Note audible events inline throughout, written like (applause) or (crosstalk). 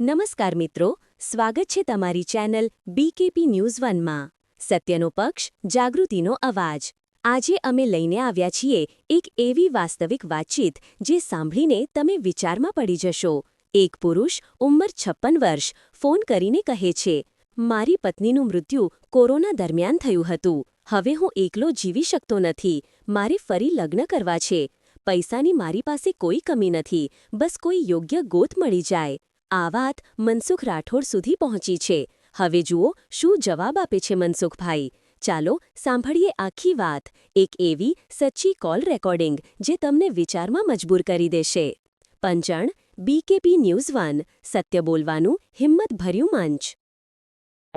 નમસ્કાર મિત્રો, સ્વાગત છે તમારી ચેનલ બીકેપી ન્યૂઝ વનમાં સત્યનો પક્ષ, જાગૃતિનો અવાજ. આજે અમે લઈને આવ્યા છીએ એક એવી વાસ્તવિક વાતચીત જે સાંભળીને તમે વિચારમાં પડી જશો. એક પુરુષ, ઉંમર છપ્પન વર્ષ, ફોન કરીને કહે છે, મારી પત્નીનું મૃત્યુ કોરોના દરમિયાન થયું હતું. હવે હું એકલો જીવી શકતો નથી. મારે ફરી લગ્ન કરવા છે. પૈસાની મારી પાસે કોઈ કમી નથી. બસ કોઈ યોગ્ય ગોત મળી જાય. આ વાત મનસુખ રાઠોડ સુધી પહોંચી છે. હવે જુઓ શું જવાબ આપે છે મનસુખભાઈ. ચાલો સાંભળીએ આખી વાત. એક એવી સચ્ચી કોલ રેકોર્ડિંગ જે તમને વિચારમાં મજબૂર કરી દેશે. પંચણ બીકેપી ન્યૂઝ વન સત્ય બોલવાનું હિંમતભર્યું મંચ.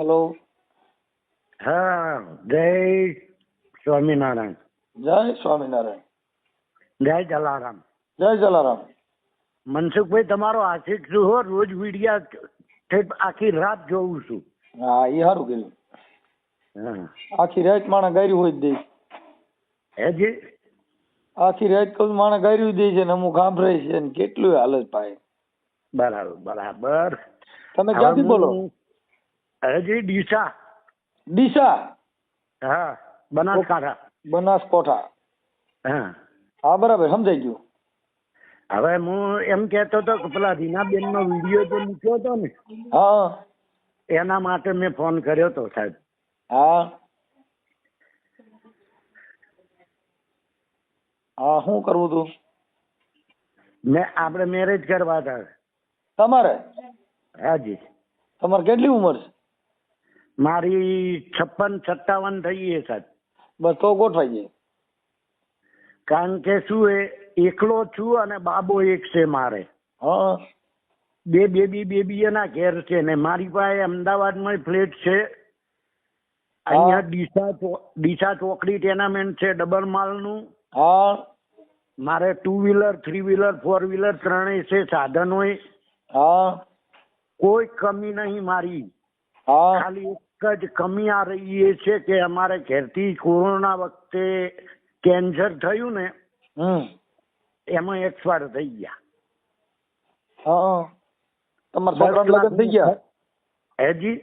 હેલો હા જય સ્વામિનારાયણ. જય સ્વામિનારાયણ. જય જલારામ. જય જલારામ. મનસુખભાઈ તમારો આશિક છું હો રોજ મીડિયા આખી રાત જોઉં છું. હા એ સારું કર્યું આખી રાત માણસ ગાર્યું હોય દે. હેજી આખી રાત કહું માણસ ગાર્યું દે છે ને અમુક સાંભળે છે ને કેટલું હાલત પાય બરાબર બરાબર. તમે ક્યાંથી બોલો? હજી ડીસા. ડીસા? હા બનાસકાંઠા. બનાસકોઠા. હા. હા બરાબર સમજાઈ ગયું. હવે હું એમ કેતો હતો કે પેલા રીનાબેન નો વીડિયો જે મૂક્યો હતો ને હા. એના માટે મેં ફોન કર્યો હતો સાહેબ. હા. હા શું કરવું તું? મેં આપણે મેરેજ કરવા હતા. તમારે? હાજી. તમારે કેટલી ઉંમર છે? મારી છપ્પન સત્તાવન થઈ ગઈ સાહેબ. બસ તો ગોઠવાઈ જાય. કારણ કે શું એ એકલો છું અને બાબો એક છે મારે. હા? બે બેબી બેબી એના ઘેર છે ને મારી પાસે અમદાવાદમાં ફ્લેટ છે. અહીંયા ડીસા ડીસા ચોકડી ટેનામેન્ટ છે ડબલ માલનું. હા. મારે two wheeler three wheeler four wheeler ત્રણેય છે સાધનોય હા. કોઈ કમી નહીં મારી. હા. ખાલી એક જ કમી આ રહી એ છે કે અમારે ઘેરથી કોરોના વખતે કેન્સર થયું ને એમાં એક્સપાયર થઈ ગયા. હા તમારા છોકરાના લગ્ન થઈ ગયા? હેજી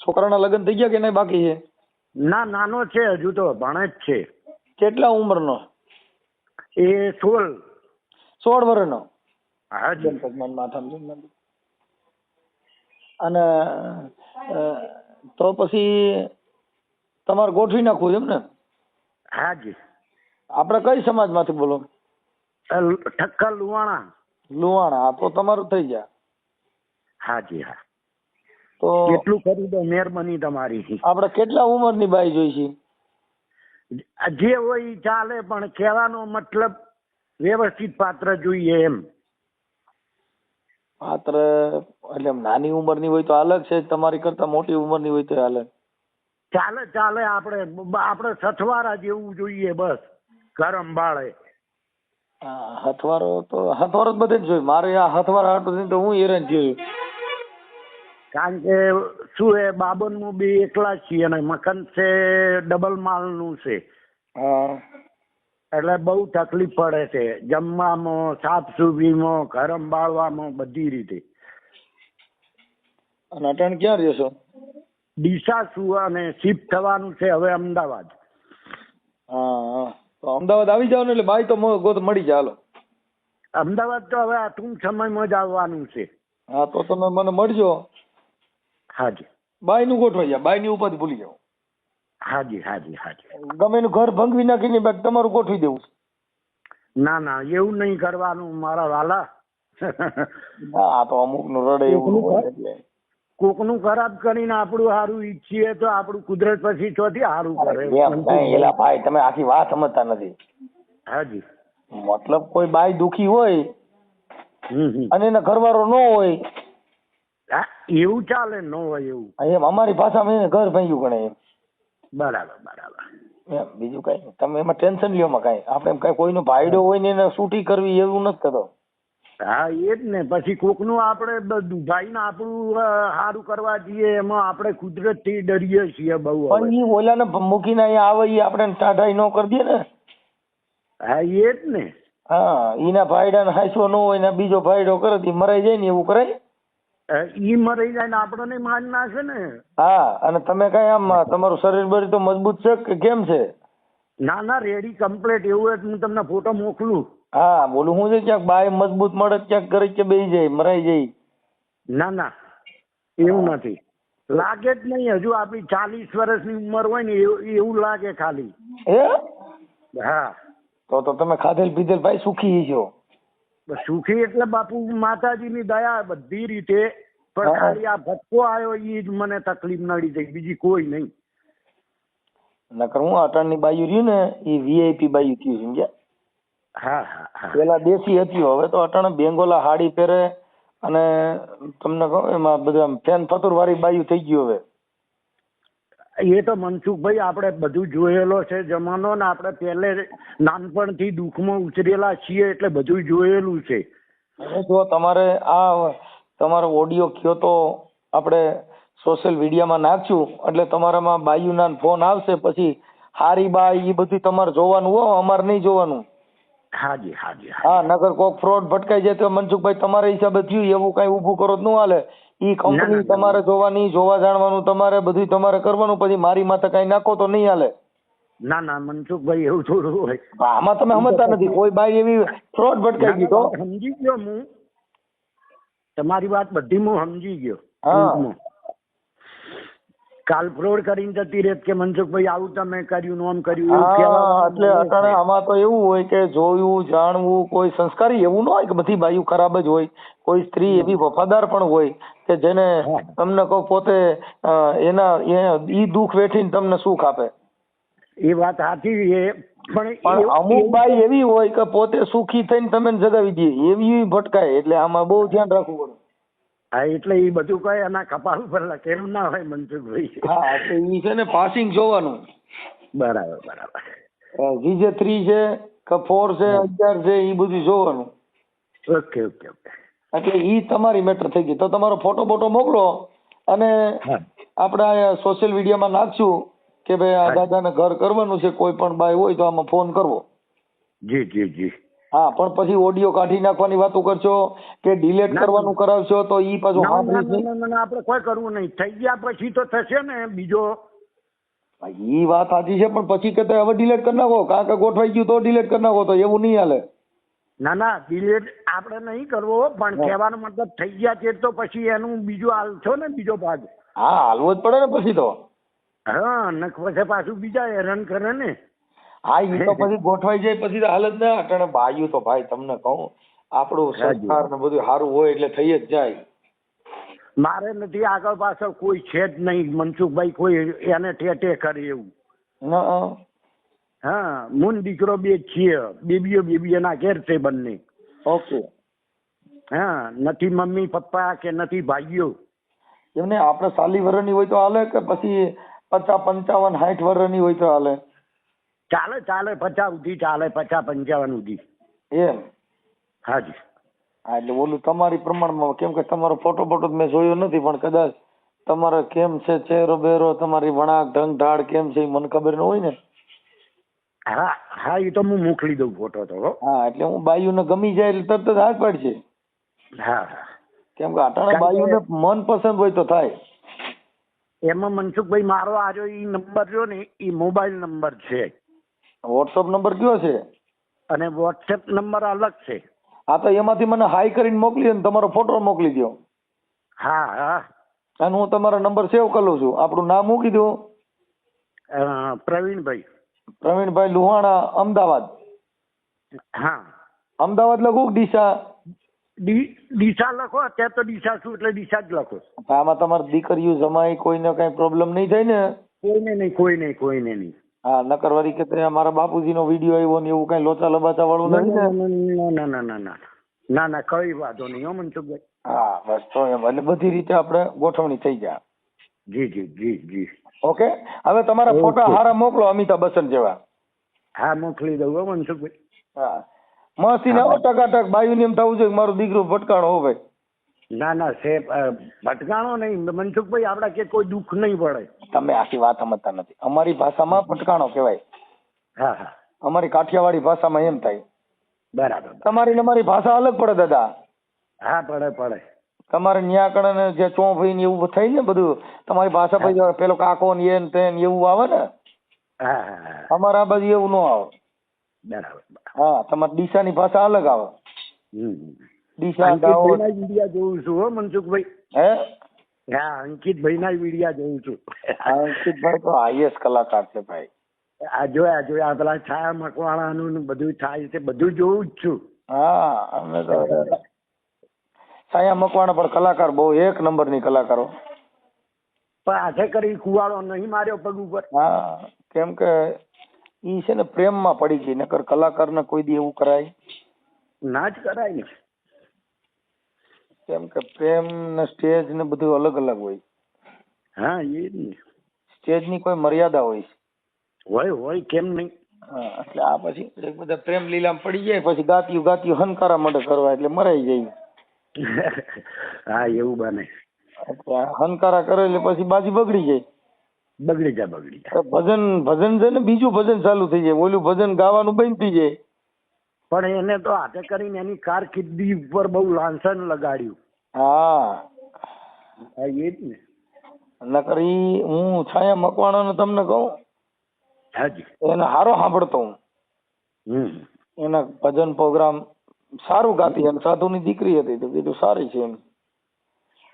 છોકરાના લગ્ન થઈ ગયા કે નહીં બાકી છે? ના નાનો છે હજુ તો ભણે જ છે. કેટલા ઉંમરનો? એ સોળ. સોળ વર્ષનો હા માથામાં જોઈને અને તો પછી તમારે ગોઠવી નાખવું એમ ને હાજી આપણે કઈ સમાજમાંથી બોલો? ઠક્કર લુવાણા લુહાણા તો તમારું થઈ જાય હાજી હા. તો કેટલું કરી દો મહેરબાની તમારી. આપણે કેટલા ઉંમરની બાઈ જોઈ છે જે હોય ચાલે પણ કહેવાનો મતલબ વ્યવસ્થિત પાત્ર જોઈએ એમ. પાત્ર એટલે નાની ઉંમરની હોય તો અલગ છે તમારી કરતા મોટી ઉંમરની હોય તો અલગ. ચાલે ચાલે આપણે આપણે સથવારા જેવું જોઈએ બસ ગરમ બાળે. હા, હથવારો તો હથવારો જ બધે જ જોઈ મારે આ હથવારો હાટું થઈને તો હું હેરાન થયો છું. કારણ કે શું એ બાબનનું બી એકલા જ છીએ અને મકાન છે ડબલ માલનું છે. હા. એટલે બહુ તકલીફ પડે છે. જમવામાં સાફ સુફીમાં ઘર સંભાળવામાં બધી રીતે. અને અટાણ ક્યાં રહેશો ડીસા શું અને શિફ્ટ થવાનું છે હવે અમદાવાદ. હા હા. તો અમદાવાદ આવી જાવ ને એટલે બાઈ તો ગોત મળી જાય હાલો. અમદાવાદ તો હવે આ ટૂંક સમયમાં જ આવવાનું છે. હા તો તમે મને મળજો. હાજી. બાઈ નું ગોઠવાઈ જાય બાઈ ની ઉપાધિ ભૂલી જાઓ. હાજી હાજી હાજી. ગમે એનું ઘર ભંગવી નાખીને બેગ તમારું ગોઠવી દેવું ના ના એવું નહીં કરવાનું મારા વાલા. હા આ તો અમુકનું રડે એવું એટલે. કોકનું ખરાબ કરીને આપણું સારું ઈચ્છીએ તો આપણું કુદરત પછી ચોથી સારું કરે. એલા ભાઈ તમે આખી વાત સમજતા નથી. હાજી મતલબ કોઈ બાઈ દુખી હોય. અને એના ઘરવાળો ન હોય. એવું ચાલે ન હોય એવું. એમ અમારી ભાષામાં એને ઘર ભાંગ્યું ગણે એમ. બરાબર બરાબર. એમ બીજું કઈ તમે એમાં ટેન્શન લ્યો માં કઈ. આપણે એમ કઈ કોઈનો ભાઈડો હોય ને એને છૂટી કરવી એવું નથી કરતો હા એ જ ને. પછી કોકનું આપણે બધું ભાઈને આપણું સારું કરવા જઈએ એમાં આપણે કુદરતથી ડરીએ છીએ બહુ. પણ એ ઓલાને મૂકીને અહીંયા આવે એ આપણે ટાઢાઈ ન કરી દે ને. હા એ જ ને. હા એના ભાઈડા ને હાંસો ન હોય ને બીજો ભાઈડો કરે તો મરાઈ જાય ને એવું કરાય? ઈ મરાઈ જાય ને આપણને મારી નાખે ને. હા અને તમે કઈ આમ તમારું શરીર બરી તો મજબૂત છે કે કેમ છે? ના ના રેડી કમ્પ્લીટ. એવું હોય હું તમને ફોટો મોકલું. હા બોલું હું છે ક્યાંક બાય મજબૂત મળે ક્યાંક ઘરે કે બેસી જાય મરાઈ જાય. ના ના એવું નથી. લાગે જ નહીં હજુ આપણી ચાલીસ વર્ષની ઉંમર હોય ને એવું એવું લાગે ખાલી. હે? હા. તો તો તમે ખાધેલ પીધેલ ભાઈ સુખી છો સુખી એટલે બાપુ માતાજીની દયા બધી રીતે પણ ખાલી આ ભટકો આવ્યો એ જ મને તકલીફ નડી જાય બીજી કોઈ નહીં. નકર હું અટણની બાયુ રહ્યું ને એ વીઆઈપી બાયુ થયું સમજ્યા? હા હા હા. પેલા દેશી હતી હવે તો અટાણે બેંગોલા હાડી પહેરે અને તમને કહું એમાં બધા ફેન ફતુર વાળી બાયું થઈ ગયું હવે. એ તો મનસુખભાઈ આપણે બધું જોયેલો છે જમાનો ને આપણે પહેલે નાનપણથી દુઃખમાં ઉછરેલા છીએ એટલે બધું જોયેલું છે. જો તમારે આ તમારો ઓડિયો કયો તો આપણે સોશિયલ મીડિયામાં નાખ્યું એટલે તમારામાં બાયુના ફોન આવશે પછી હારી બાઈ એ બધું તમારે જોવાનું હો અમારે નહીં જોવાનું. હાજી હાજી હા નગર કોક ફ્રોડ ભટકાઈ જાય તો મનસુખભાઈ તમારા હિસાબે થયું એવું કઈ ઊભું કરો તો ન હાલે. ઈ કંપની તમારે જોવાની જોવા જાણવાનું તમારે બધું તમારે કરવાનું પછી મારી માથે કઈ નાખો તો નહીં હાલે. ના ના મનસુખભાઈ એવું થોડું હોય. આમાં તમે સમજતા નથી કોઈ બાઈ એવી ફ્રોડ ભટકાઈ ગઈ તો? સમજી ગયો હું. તમારી વાત બધી હું સમજી ગયો હા. કાલ ફ્રોડ કરીને જતી રહેત કે મનસુખભાઈ આવું તમે કર્યું નોમ કર્યું એવું હા એટલે અત્યારે આમાં તો એવું હોય કે જોયું જાણવું કોઈ સંસ્કારી એવું ન હોય કે બધી બાયું ખરાબ જ હોય. કોઈ સ્ત્રી એવી વફાદાર પણ હોય કે જેને તમને કહો પોતે એના એ- ઈ દુઃખ વેઠીને તમને સુખ આપે. એ વાત સાચી છે પણ અમુક બાઈ એવી હોય કે પોતે સુખી થઈને તમે જગાવી દે એવી ભટકાય એટલે આમાં બહુ ધ્યાન રાખવું પડે. હા એટલે એ બધું કઈ એના કપાળ ઉપર લખેલું ના હોય મનસુખભાઈ? હા તો એ છે ને પાસિંગ જોવાનું. બરાબર બરાબર. જી જે થ્રી છે કે ફોર છે અગિયાર છે એ બધું જોવાનું. Okay okay okay. એટલે એ તમારી મેટર થઈ ગઈ. તો તમારો ફોટો બોટો મોકલો અને આપણે સોશિયલ મીડિયામાં નાખશું કે ભાઈ આ દાદાને ઘર કરવાનું છે કોઈ પણ બાય હોય તો આમાં ફોન કરવો. જી જી જી. હા પણ પછી ઓડિયો કાઢી નાખવાની વાતો કરશો કે ડિલેટ કરવાનું કરાવશો તો ઈ પાછું આપણે કોઈ કરવું નહીં. થઈ ગયા પછી તો થશે ને બીજો. ઈ વાત સાચી છે પણ પછી કે હવે ડિલેટ કરી નાખો. કાં કે ગોઠવાઈ ગયું તો ડિલેટ કરી નાખો તો એવું નહીં હાલે. ના ના ડિલેટ આપણે નહીં કરવો પણ કહેવાનો મતલબ થઈ ગયા છે તો પછી એનું બીજું હાલ છો ને બીજો ભાગ. હા હાલવો જ પડે ને પછી તો. હા ને પછી પાછું બીજા હેરાન કરે ને. હા ઈ તો પછી ગોઠવાઈ જાય પછી તો હાલ જ ના અટાણે બાયું તો ભાઈ તમને કહું આપણું. સંસ્કાર ને બધું સારું હોય એટલે થઈ જ જાય. મારે નથી આગળ પાછળ કોઈ છે જ નહીં મનસુખભાઈ કોઈ એને ટેટે કરે એવું. હા મૂન દીકરો બે છીએ બેબીઓ બેબીઓના ઘેર છે બંને. ઓકે. હા નથી મમ્મી પપ્પા કે નથી ભાઈઓ. એમને આપણે સાલી વર્ષની હોય તો હાલે કે પછી પચાસ પંચાવન સાઠ વર્ષની હોય તો હાલે? ચાલે ચાલે પચાસ સુધી ચાલે પચાસ પંચાવન સુધી. એમ? હાજી. હા એટલે ઓલું તમારી પ્રમાણમાં કેમ કે તમારો ફોટો ફોટો મેં જોયો નથી પણ કદાચ તમારે કેમ છે ચહેરો બેરો તમારી વણાક ઢંગ ઢાળ કેમ છે એ મને ખબર ન હોય ને? હા હા એ તો હું મોકલી દઉં ફોટો તો હા. એટલે હું બાયુને ગમી જાય એટલે તરત જ હાથ પાડશે હા કેમ કે અટાણે બાયુને મન પસંદ હોય તો થાય. એમાં મનસુખભાઈ મારો આજો ઈ નંબર જો ને એ મોબાઈલ નંબર છે. વોટ્સઅપ નંબર કયો છે? અને વોટ્સએપ નંબર અલગ છે. હા તો એમાંથી મને હાઈ કરીને મોકલી અને ને તમારો ફોટો મોકલી દો હા હા. અને હું તમારો નંબર સેવ કરી લઉં છું. આપણું નામ મૂકી દો અ, પ્રવીણભાઈ. પ્રવીણભાઈ લુહાણા અમદાવાદ. હા. અમદાવાદ લખું કે ડીસા? ડી ડીસા લખો અત્યારે તો ડીસા છું એટલે ડીસા જ લખો. આમાં તમારી દીકરીઓ જમાઈ કોઈને કઈ પ્રોબ્લેમ નહીં થાય ને? કોઈને નહીં કોઈને કોઈને નહીં. હા નકર વરી કે તે મારા બાપુજીનો વીડિયો આવ્યો ને એવું કઈ લોચા લબાચા વાળું ના ના? ના ના ના ના ના ના કઈ વાંધો નહીં હો મનસુખભાઈ. હા બસ તો એમ એટલે બધી રીતે આપણે ગોઠવણી થઈ જાય. જી જી જી જી. ઓકે? હવે તમારા ફોટા હારા મોકલો અમિતાભ બચ્ચન જેવા. હા મોકલી દઉં હો મનસુખભાઈ. હા. મસ્તી ના ટકાટક બાયુ નિયમ થવું જોઈએ મારું દીકરું ભટકાણો હો ભાઈ. ના ના સાહેબ ભટકાણો નહીં. મનસુખભાઈ આપડા કે કોઈ દુઃખ નહીં પડે. તમે આખી વાત સમજતા નથી. અમારી ભાષામાં ભટકાણો કહેવાય. હા હા. અમારી કાઠિયાવાડી ભાષામાં એમ થાય. બરાબર. તમારી ને અમારી ભાષા અલગ પડે દાદા. હા પડે પડે. તમારે ન્યાકણ ને જે ચોંફઈ ને એવું થાય ને બધું તમારી ભાષા પછી પેલો કાકો ને એ ને તે ને એવું આવે ને? હા હા અમારે બાજુ એવું ન આવે. બરાબર. હા તમારી દિશાની ભાષા અલગ આવે. હમ. દાહોદ વિડિયા જોઉં છું હો મનસુખભાઈ. હે? હા અંકિતભાઈ ના વિડિયા જોઉં છું. અંકિતભાઈ તો હાઈએસ્ટ કલાકાર છે ભાઈ. આ જોયા જોયા પેલા છાયા મકવાણાનું નું બધું થાય છે બધું જોઉં જ છું. હા અમે તો છાયા મકવાણા પણ કલાકાર બહુ એક નંબરની કલાકારો. પણ હાથે કરી કુવાળો નહીં માર્યો પગ ઉપર. હા કેમ કે ઈ છે ને પ્રેમમાં પડી ગઈ નકર કલાકારને કોઈ દી એવું કરાય. ના જ કરાય ને. કેમ કે પ્રેમ ને સ્ટેજ ને બધું અલગ અલગ હોય. હા એ જ ને. સ્ટેજની કોઈ મર્યાદા હોય હોય હોય કેમ નહીં? એટલે આ પછી એક બધા પ્રેમ લીલામાં પડી જાય પછી ગાતિયું ગાતિયું હનકારા માટે કરવા એટલે મરાઈ જાય. (laughs) હા એવું બને. હનકારા કરે એટલે પછી બાજી બગડી જાય. બગડી જાય બગડી જાય ભજન ભજન છે ને બીજું ભજન ચાલુ થઈ જાય. ઓલું ભજન ગાવાનું બંધ થઈ જાય. પણ એને તો હાથે કરીને એની કારકિર્દી ઉપર બહુ લાંછન લગાડ્યું. હા. એ જ ને. નકર હું છાયા મકવાણાનો તમને કહું હાજી. એને હારો સાંભળતો હું. એના ભજન પ્રોગ્રામ સારું ગાતી એમ સાધુની દીકરી હતી તો કીધું સારી છે એમ.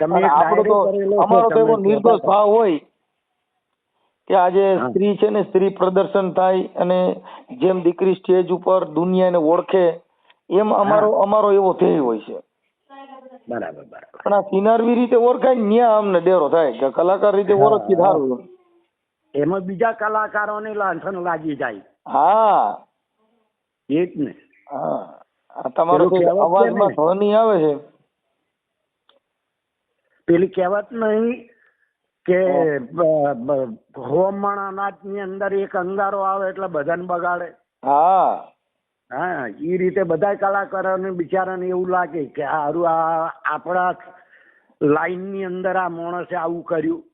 તમે આપણો તો અમારો તો એવો નિર્દોષ ભાવ હોય કે આજે. સ્ત્રી છે ને સ્ત્રી પ્રદર્શન થાય અને જેમ દીકરી સ્ટેજ ઉપર દુનિયાને ઓળખે એમ અમારો અમારો એવો ધ્યેય હોય છે. બરાબર બરાબર. પણ આ સિનારવી રીતે ઓળખાય ન્યા અમને ડેરો થાય કે કલાકાર રીતે ઓળખી ધારું. એમાં બીજા કલાકારોને લાંછન લાગી જાય. હા. એ જ ને. હા. તમારો અવાજમાં ધ્વનિ આવે છે? પેલી કહેવત નહીં કે હોમણ અનાજની અંદર એક અંગારો આવે એટલે બધાને બગાડે. હા. હા એ રીતે બધા કલાકારોને બિચારાને એવું લાગે કે હારું આ આપણા લાઈનની અંદર આ માણસે આવું કર્યું.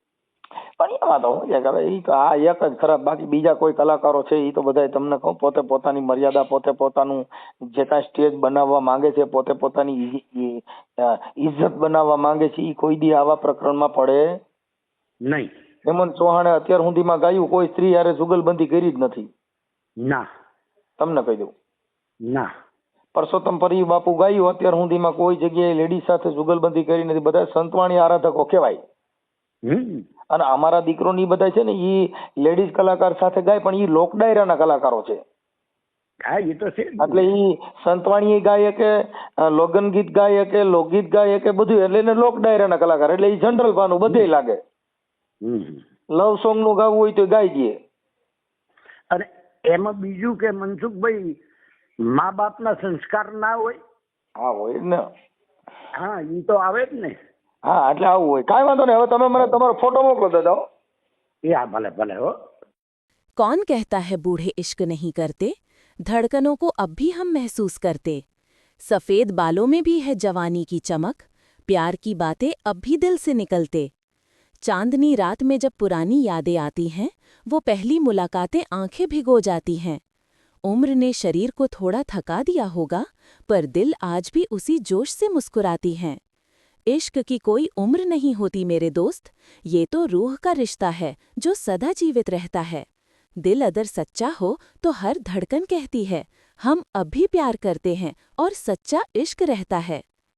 પણ એમાં તો શું છે કે તો આ એક જ ખરાબ બાકી બીજા કોઈ કલાકારો છે એ તો બધા તમને કહું પોતે પોતાની મર્યાદા પોતે પોતાનું જે કાંઈ સ્ટેજ બનાવવા માંગે છે પોતે પોતાની ઇજ્જત બનાવવા માંગે છે એ કોઈ દી આવા પ્રકરણમાં પડે નહીં. હેમંત ચૌહાણે અત્યાર સુધીમાં ગાયું કોઈ સ્ત્રી યારે જુગલબંધી કરી જ નથી. ના. તમને કહી દઉં. ના. પરસોત્તમ પરી બાપુ ગાયું અત્યાર સુધીમાં કોઈ જગ્યાએ લેડીઝ સાથે જુગલબંધી કરી નથી. બધા સંતવાણી આરાધકો કહેવાય. અને અમારા દીકરો ની બધા છે ને એ લેડીઝ કલાકાર સાથે ગાય પણ એ લોક ડાયરાના કલાકારો છે. હા એ તો છે એટલે એ સંતવાણી ગાય કે લોગન ગીત ગાય કે લોકગીત ગાય કે બધું એટલે એને લોક ડાયરાના કલાકાર એટલે એ જનરલ ભાનું બધે લાગે. લવ સોંગ નું ગાવું હોય તો ગાઈ દે અને એમાં બીજું કે મનસુખભાઈ મા બાપના સંસ્કાર ના હોય હા હોય જ ને હા એ તો આવે જ ને હા એટલે આવું હોય કાંઈ વાંધો નહીં હવે તમે મને તમારો ફોટો મોકલો દાદા હો. એ હા ભલે ભલે હો कौन कहता है बूढ़े इश्क नहीं करते धड़कनों को अब भी हम महसूस करते सफेद बालों में भी है जवानी की चमक प्यार की बातें अब भी दिल से निकलते चांदनी रात में जब पुरानी यादें आती हैं, वो पहली मुलाकातें आँखें भिगो जाती हैं। उम्र ने शरीर को थोड़ा थका दिया होगा, पर दिल आज भी उसी जोश से मुस्कुराती हैं। इश्क की कोई उम्र नहीं होती मेरे दोस्त, ये तो रूह का रिश्ता है, जो सदा जीवित रहता है। दिल अगर सच्चा हो तो हर धड़कन कहती है, हम अब भी प्यार करते हैं, और सच्चा इश्क रहता है।